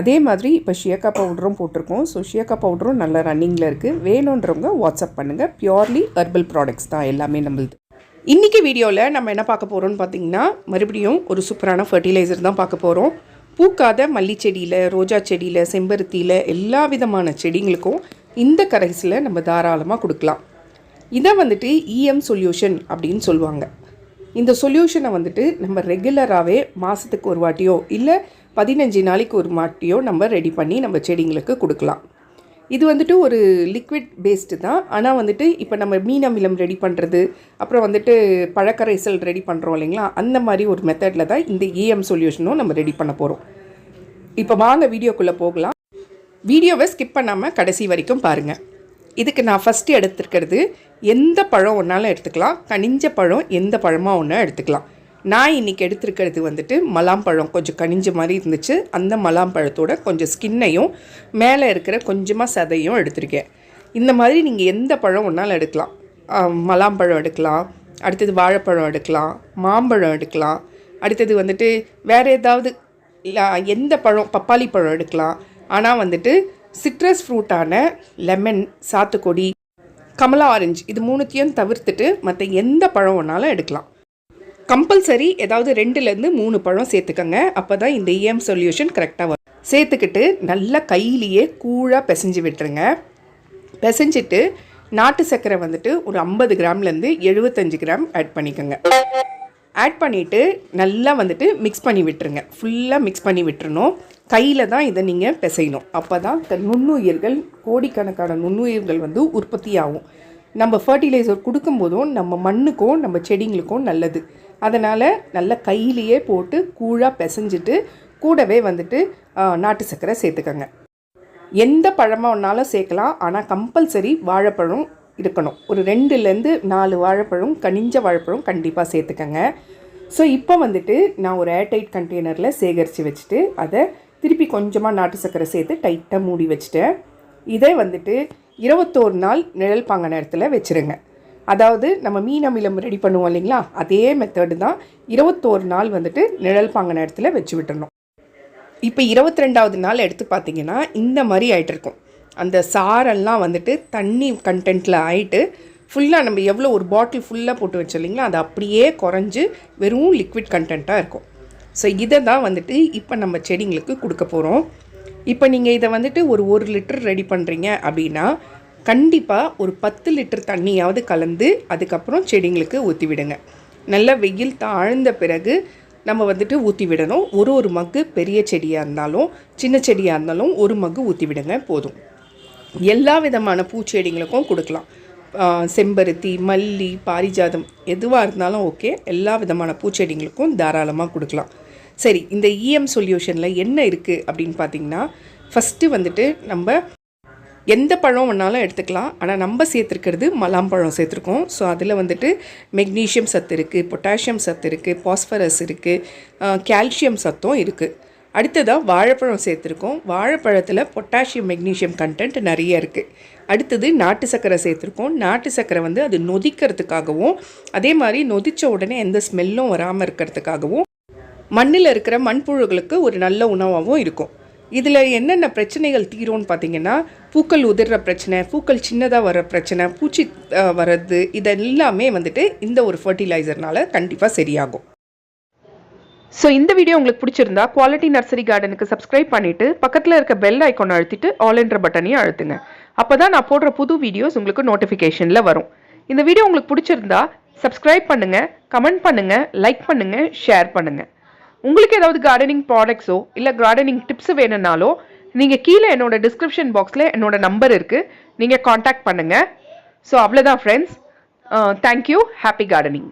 அதே மாதிரி இப்போ ஷியக்கா பவுடரும் போட்டிருக்கோம். ஸோ ஷியக்கா பவுடரும் நல்லா ரன்னிங்கில் இருக்குது வேணுன்றவங்க வாட்ஸ்அப் பண்ணுங்கள் பியோர்லி ஹெர்பல் ப்ராடக்ட்ஸ் தான் எல்லாமே நம்மளுது. இன்றைக்கி வீடியோவில் நம்ம என்ன பார்க்க போகிறோம்னு பார்த்தீங்கன்னா மறுபடியும் ஒரு சூப்பரான ஃபர்டிலைசர் தான் பார்க்க போகிறோம் பூக்காத மல்லி செடியில் ரோஜா செடியில் செம்பருத்தியில் எல்லா விதமான செடிங்களுக்கும் இந்த கரைசில் நம்ம தாராளமாக கொடுக்கலாம். இதை வந்துட்டு இஎம் சொல்யூஷன் அப்படின்னு சொல்லுவாங்க. இந்த சொல்யூஷனை வந்துட்டு நம்ம ரெகுலராகவே மாதத்துக்கு ஒரு வாட்டியோ இல்லை பதினஞ்சு நாளைக்கு ஒரு மாட்டியோ நம்ம ரெடி பண்ணி நம்ம செடிங்களுக்கு கொடுக்கலாம். இது வந்துட்டு ஒரு லிக்விட் பேஸ்டு தான். ஆனால் வந்துட்டு இப்போ நம்ம மீன் அமிலம் ரெடி பண்ணுறது அப்புறம் வந்துட்டு பழக்கரைசல் ரெடி பண்ணுறோம் இல்லைங்களா? அந்த மாதிரி ஒரு மெத்தடில் தான் இந்த இஎம் சொல்யூஷனும் நம்ம ரெடி பண்ண போகிறோம் இப்போ வாங்க வீடியோக்குள்ளே போகலாம். வீடியோவை ஸ்கிப் பண்ணாமல் கடைசி வரைக்கும் பாருங்கள் இதுக்கு நான் ஃபஸ்ட்டு எடுத்துருக்கிறது எந்த பழம் ஒன்றாலும் எடுத்துக்கலாம். கனிஞ்ச பழம் எந்த பழமாக ஒன்றா எடுத்துக்கலாம். நான் இன்றைக்கி எடுத்திருக்கிறது வந்துட்டு மலாம்பழம். கொஞ்சம் கனிஞ்ச மாதிரி இருந்துச்சு. அந்த மலாம் பழத்தோட கொஞ்சம் ஸ்கின்னையும் மேலே இருக்கிற கொஞ்சமாக சதையும் எடுத்திருக்கேன். இந்த மாதிரி நீங்கள் எந்த பழம் ஒன்றாலும் எடுக்கலாம். மலாம்பழம் எடுக்கலாம். அடுத்தது வாழைப்பழம் எடுக்கலாம். மாம்பழம் எடுக்கலாம். அடுத்தது வந்துட்டு வேறு ஏதாவது எந்த பழம் பப்பாளி பழம் எடுக்கலாம். ஆனால் வந்துட்டு சிட்ரஸ் ஃப்ரூட்டான லெமன் சாத்துக்கொடி கமலா ஆரஞ்சு இது மூணுத்தையும் தவிர்த்துட்டு மற்ற எந்த பழம் வேணாலும் எடுக்கலாம். கம்பல்சரி ஏதாவது ரெண்டுலேருந்து மூணு பழம் சேர்த்துக்கங்க. அப்போ தான் இந்த இஎம் சொல்யூஷன் கரெக்டாக வரும். சேர்த்துக்கிட்டு நல்லா கையிலேயே கூழாக பிசைஞ்சு விட்டுருங்க. பிசைஞ்சிட்டு நாட்டு சர்க்கரை வந்துட்டு ஒரு ஐம்பது கிராம்லேருந்து எழுபத்தஞ்சு கிராம் ஆட் பண்ணிக்கோங்க. ஆட் பண்ணிவிட்டு நல்லா வந்துட்டு மிக்ஸ் பண்ணி விட்டுருங்க. ஃபுல்லாக மிக்ஸ் பண்ணி விட்டுறணும். கையில் தான் இதை நீங்கள் பிசையணும். அப்போ தான் நுண்ணுயிர்கள் கோடிக்கணக்கான நுண்ணுயிர்கள் வந்து உற்பத்தி ஆகும். நம்ம ஃபர்டிலைசர் கொடுக்கும்போதும் நம்ம மண்ணுக்கும் நம்ம செடிங்களுக்கும் நல்லது. அதனால் நல்லா கையிலேயே போட்டு கூழாக பிசைஞ்சிட்டு கூடவே வந்துட்டு நாட்டு சர்க்கரை சேர்த்துக்கோங்க. எந்த பழமாக ஒன்றாலும் சேர்க்கலாம். ஆனால் கம்பல்சரி வாழைப்பழம் இருக்கணும். ஒரு ரெண்டுலேருந்து நாலு வாழைப்பழம் கனிஞ்ச வாழைப்பழம் கண்டிப்பாக சேர்த்துக்கங்க. ஸோ இப்போ வந்துட்டு நான் ஒரு ஏர்டைட் கண்டெய்னரில் சேகரித்து வச்சுட்டு அதை திருப்பி கொஞ்சமாக நாட்டு சர்க்கரை சேர்த்து டைட்டாக மூடி வச்சுட்டேன். இதை வந்துட்டு இருபத்தோரு நாள் நிழல் பாங்க நேரத்தில் வச்சுருங்க. அதாவது நம்ம மீன் அமிலம் ரெடி பண்ணுவோம் இல்லைங்களா? அதே மெத்தடு தான் இருபத்தோரு நாள் வந்துட்டு நிழல் பாங்கின நேரத்தில் வச்சு விட்டுறணும். இப்போ இருபத்தி ரெண்டாவது நாள் எடுத்து பார்த்தீங்கன்னா இந்த மாதிரி ஆகிட்டுருக்கும் அந்த சாரெல்லாம் வந்துட்டு தண்ணி கண்டென்ட்டில் ஆகிட்டு ஃபுல்லாக நம்ம எவ்வளோ ஒரு பாட்டில் ஃபுல்லாக போட்டு வச்சோம் இல்லைங்களா? அது அப்படியே குறைஞ்சி வெறும் லிக்விட் கண்டென்ட்டாக இருக்கும். ஸோ இதை தான் வந்துட்டு இப்போ நம்ம செடிங்களுக்கு கொடுக்க போகிறோம் இப்போ நீங்கள் இதை வந்துட்டு ஒரு ஒரு லிட்டர் ரெடி பண்ணுறீங்க அப்படின்னா கண்டிப்பாக ஒரு பத்து லிட்டர் தண்ணியாவது கலந்து அதுக்கப்புறம் செடிங்களுக்கு ஊற்றி விடுங்க நல்லா வெயில் தாழ்ந்த பிறகு நம்ம வந்துட்டு ஊற்றி விடணும் ஒரு ஒரு மக்கு பெரிய செடியாக இருந்தாலும் சின்ன செடியாக இருந்தாலும் ஒரு மக்கு ஊற்றி விடுங்க போதும். எல்லா விதமான பூச்செடிங்களுக்கும் கொடுக்கலாம். செம்பருத்தி மல்லி பாரிஜாதம் எதுவாக இருந்தாலும் ஓகே. எல்லா விதமான பூச்செடிங்களுக்கும் தாராளமாக கொடுக்கலாம். சரி இந்த இஎம் சொல்யூஷனில் என்ன இருக்குது அப்படின்னு பார்த்தீங்கன்னா ஃபஸ்ட்டு வந்துட்டு நம்ம எந்த பழம் வேணாலும் எடுத்துக்கலாம். ஆனால் நம்ம சேர்த்துருக்கிறது மலாம்பழம் சேர்த்துருக்கோம். ஸோ அதில் வந்துட்டு மெக்னீஷியம் சத்து இருக்குது பொட்டாசியம் சத்து இருக்குது பாஸ்பரஸ் இருக்குது கால்சியம் சத்தும் இருக்குது அடுத்ததாக வாழைப்பழம் சேர்த்துருக்கோம். வாழைப்பழத்தில் பொட்டாசியம் மெக்னீஷியம் கண்டென்ட் நிறைய இருக்குது அடுத்தது நாட்டு சர்க்கரை சேர்த்துருக்கோம். நாட்டு சர்க்கரை வந்து அது நொதிக்கிறதுக்காகவும் அதே மாதிரி நொதித்த உடனே எந்த ஸ்மெல்லும் வராமல் இருக்கிறதுக்காகவும் மண்ணில் இருக்கிற மண்புழுகளுக்கு ஒரு நல்ல உணவாகவும் இருக்கும். இதில் என்னென்ன பிரச்சனைகள் தீரும்னு பார்த்தீங்கன்னா பூக்கள் உதிர்ற பிரச்சனை பூக்கள் சின்னதாக வர பிரச்சனை பூச்சி வர்றது இதெல்லாமே வந்துட்டு இந்த ஒரு ஃபர்டிலைசர்னால கண்டிப்பாக சரியாகும். ஸோ இந்த வீடியோ உங்களுக்கு பிடிச்சிருந்தா குவாலிட்டி நர்சரி கார்டனுக்கு சப்ஸ்கிரைப் பண்ணிவிட்டு பக்கத்தில் இருக்க பெல் ஐக்கான் அழுத்திட்டு ஆல் என்ற பட்டனையும் அழுத்துங்க. அப்போ தான் நான் போடுற புது வீடியோஸ் உங்களுக்கு நோட்டிஃபிகேஷனில் வரும். இந்த வீடியோ உங்களுக்கு பிடிச்சிருந்தா சப்ஸ்கிரைப் பண்ணுங்கள் கமெண்ட் பண்ணுங்கள் லைக் பண்ணுங்கள் ஷேர் பண்ணுங்கள் உங்களுக்கு ஏதாவது கார்டனிங் ப்ராடக்ட்ஸோ இல்லை கார்டனிங் டிப்ஸ் வேணும்னாலோ நீங்கள் கீழே என்னோட டிஸ்கிரிப்ஷன் பாக்ஸில் என்னோட நம்பர் இருக்குது நீங்கள் காண்டாக்ட் பண்ணுங்கள் ஸோ அவ்வளோதான் ஃப்ரெண்ட்ஸ் தேங்க்யூ ஹாப்பி கார்டனிங்